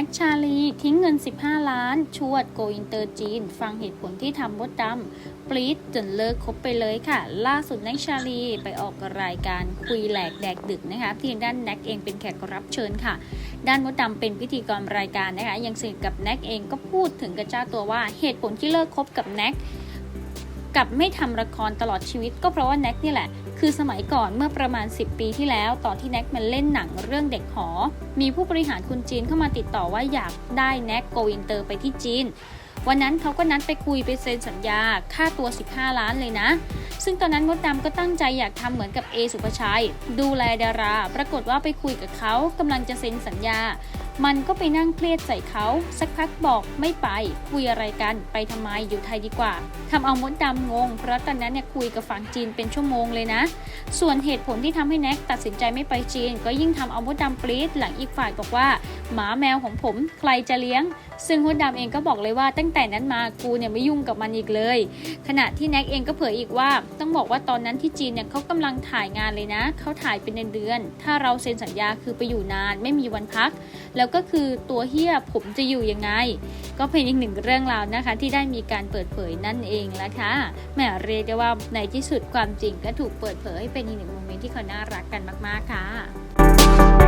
น็กชาลีทิ้งเงิน 15 ล้าน ชวดโกอินเตอร์จีน ฟังเหตุผลที่ทำมดดำปรีดจนเลิกคบไปเลยค่ะ ล่าสุดแน็กชาลีไปออกรายการคุยแหลกแดกดึกนะคะที่ด้านแน็กเองเป็นแขกรับเชิญค่ะ ด้านมดดำเป็นพิธีกรรายการนะคะ ยังสนิทกับแน็กเองก็พูดถึงกับเจ้าตัวว่าเหตุผลที่เลิกคบกับแน็กกับไม่ทำละครตลอดชีวิตก็เพราะว่าแน็กนี่แหละ คือสมัยก่อนเมื่อประมาณ 10 ปีที่แล้วตอนที่แน็กมันเล่นหนังเรื่องเด็กหอ มีผู้บริหารคนจีนเข้ามาติดต่อว่าอยากได้แน็กโกอินเตอร์ไปที่จีน วันนั้นเขาก็นัดไปคุยไปเซ็นสัญญาค่าตัว 15 ล้านเลยนะ ซึ่งตอนนั้นมดดำก็ตั้งใจอยากทำเหมือนกับเอสุภชัย ดูแลดารา ปรากฏว่าไปคุยกับเขากำลังจะเซ็นสัญญามันก็ไปนั่งเครียดใส่เขาสักพักบอกไม่ไปคุยอะไรกันไปทำไมอยู่ไทยดีกว่าทำเอามดดำงง เพราะตอนนั้นเนี่ยคุยกับฝั่งจีนเป็นชั่วโมงเลยนะ ส่วนเหตุผลที่ทำให้แน็กตัดสินใจไม่ไปจีน ก็ยิ่งทำเอามดดำปรี๊ดหลังอีกฝ่ายบอกว่า หมาแมวของผมใครจะเลี้ยง ซึ่งมดดำเองก็บอกเลยว่าตั้งแต่นั้นมากูเนี่ยไม่ยุ่งกับมันอีกเลย ขณะที่แน็กเองก็เผยอีกว่า ต้องบอกว่าตอนนั้นที่จีนเนี่ยเขากำลังถ่ายงานเลยนะเขาถ่ายเป็นเดือนๆถ้าเราเซ็นสัญญาคือไปอยู่นานไม่มีวันพักแล้วก็คือตัวเฮียผมจะอยู่ยังไง ก็เป็นอีกหนึ่งเรื่องราวนะคะ ที่ได้มีการเปิดเผยนั่นเองละค่ะแหมเรียกได้ว่าในที่สุดความจริงก็ถูกเปิดเผยให้เป็นอีกหนึ่งโมเมนต์ที่เขาน่ารักกันมาก ๆ ค่ะ